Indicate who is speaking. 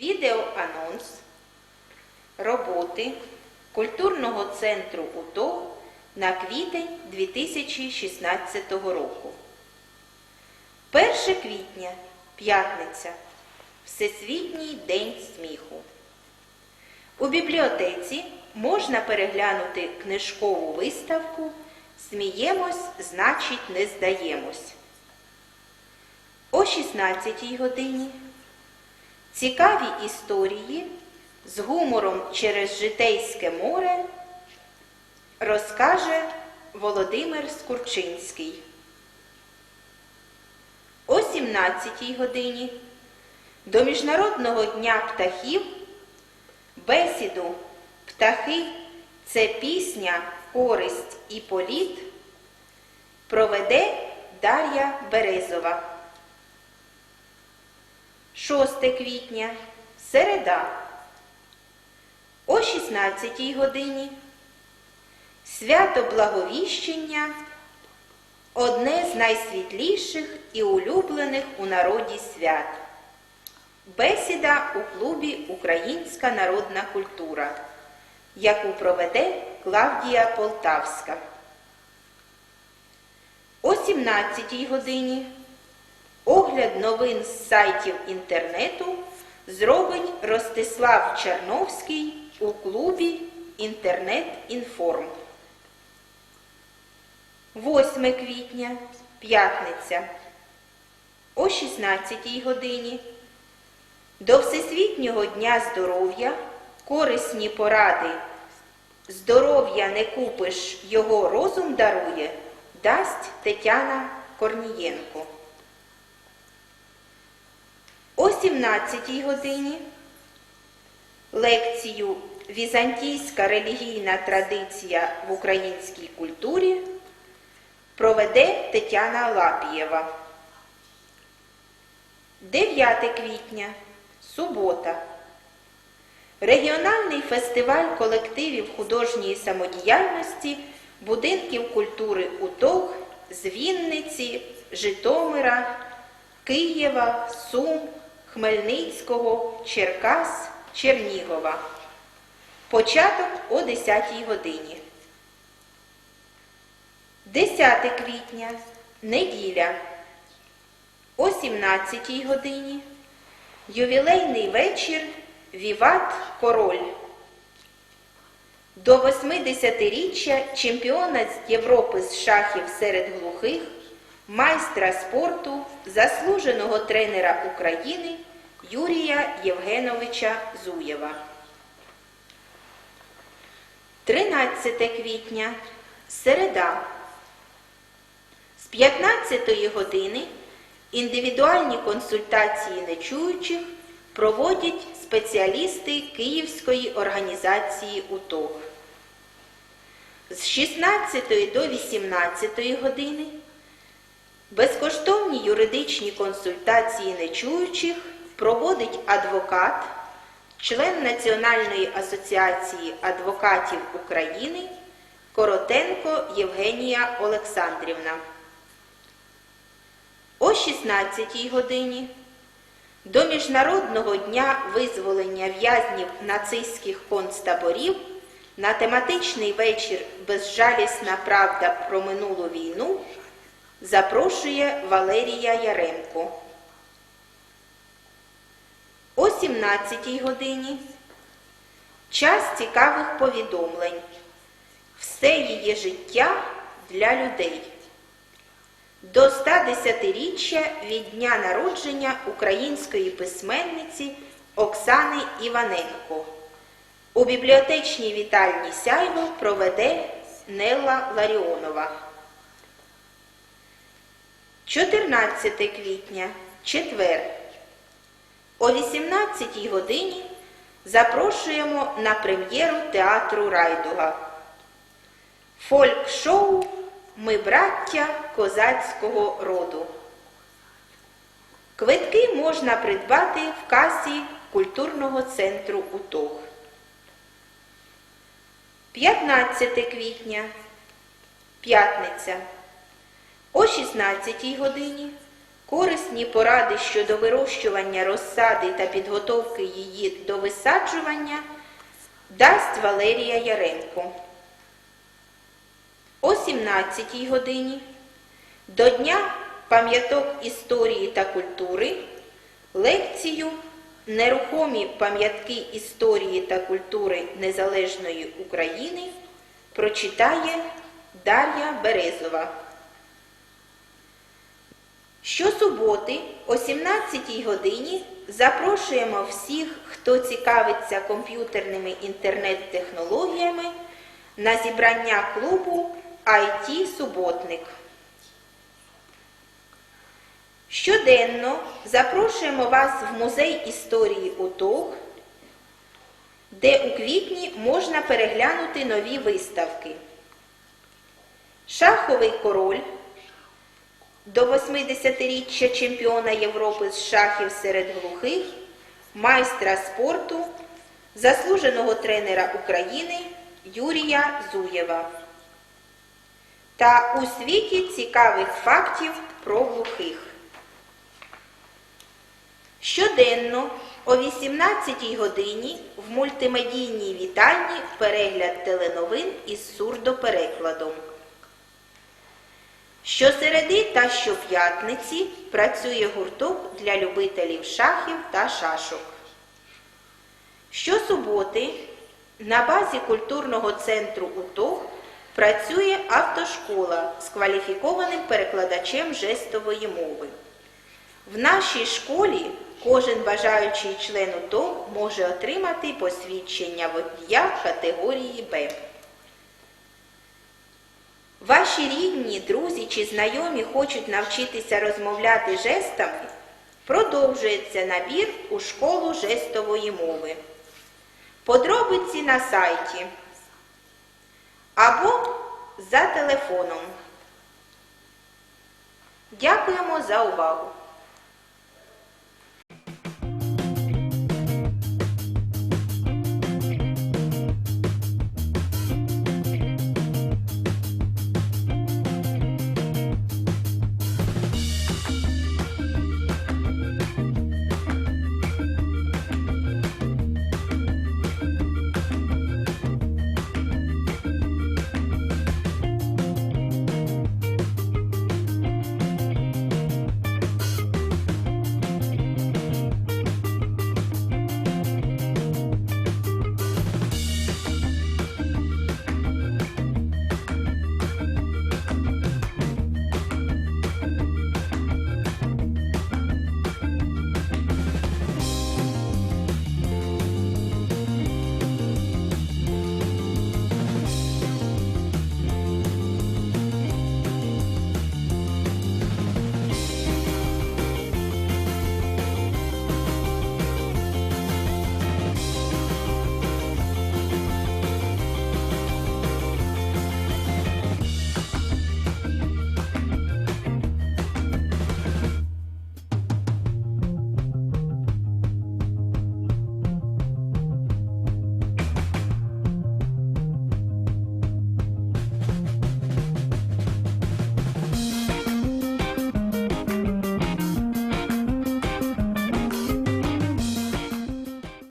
Speaker 1: Відеоанонс роботи культурного центру УТО на квітень 2016 року. 1 квітня, п'ятниця, Всесвітній день сміху. У бібліотеці можна переглянути книжкову виставку Сміємось, значить, не здаємось. О 16 годині цікаві історії з гумором через Житейське море розкаже Володимир Скурчинський. О 17-й годині до Міжнародного дня птахів бесіду Птахи це пісня, користь і політ проведе Дар'я Березова. 6 квітня середа. О 16 годині свято Благовіщення одне з найсвітліших і улюблених у народі свят. Бесіда у клубі Українська народна культура, яку проведе Клавдія Полтавська. О 17 годині огляд новин з сайтів інтернету зробить Ростислав Черновський у клубі Інтернет-Інформ. 8 квітня, п'ятниця. О 16 годині до Всесвітнього дня здоров'я корисні поради. Здоров'я не купиш, його розум дарує, дасть Тетяна Корнієнко. О 17 годині лекцію Візантійська релігійна традиція в українській культурі проведе Тетяна Лапієва. 9 квітня, субота. Регіональний фестиваль колективів художньої самодіяльності будинків культури УТОГ з Вінниці, Житомира, Києва, Сум, Хмельницького, Черкас, Чернігова. Початок о 10 годині. 10 квітня, неділя. О 17 годині. Ювілейний вечір Віват Король. До 80-річчя чемпіона Європи з шахів серед глухих, майстра спорту, заслуженого тренера України Юрія Євгеновича Зуєва. 13 квітня. Середа. З 15 години індивідуальні консультації нечуючих проводять спеціалісти Київської організації УТОГ. З 16 до 18 години безкоштовні юридичні консультації нечуючих проводить адвокат, член Національної асоціації адвокатів України Коротенко Євгенія Олександрівна. О 16 годині до Міжнародного дня визволення в'язнів нацистських концтаборів на тематичний вечір Безжалісна правда про минулу війну запрошує Валерія Яремко. О 17 годині час цікавих повідомлень. Все її життя для людей. До 110-річчя від дня народження української письменниці Оксани Іваненко. У бібліотечній вітальні Сяйво проведе Нелла Ларіонова. 14 квітня, четвер. О 18 годині запрошуємо на прем'єру театру Райдуга. Фольк-шоу Ми браття козацького роду. Квитки можна придбати в касі культурного центру УТОГ. 15 квітня, п'ятниця. О 16 годині Корисні поради щодо вирощування розсади та підготовки її до висаджування дасть Валерія Яренко. О 17 годині до Дня пам'яток історії та культури лекцію Нерухомі пам'ятки історії та культури Незалежної України прочитає Дар'я Березова. Щосуботи о 17 годині запрошуємо всіх, хто цікавиться комп'ютерними інтернет-технологіями на зібрання клубу IT Суботник. Щоденно запрошуємо вас в музей історії УТОГ, де у квітні можна переглянути нові виставки. Шаховий король до 80-річчя чемпіона Європи з шахів серед глухих, майстра спорту, заслуженого тренера України Юрія Зуєва. Та у світі цікавих фактів про глухих. Щоденно о 18-й годині в мультимедійній вітальні перегляд теленовин із сурдоперекладом. Щосереди та щоп'ятниці працює гурток для любителів шахів та шашок. Щосуботи на базі культурного центру УТОГ працює автошкола з кваліфікованим перекладачем жестової мови. В нашій школі кожен бажаючий член УТОГ може отримати посвідчення водія категорії Б. Ваші рідні, друзі чи знайомі хочуть навчитися розмовляти жестами, продовжується набір у школу жестової мови. Подробиці на сайті або за телефоном. Дякуємо за увагу!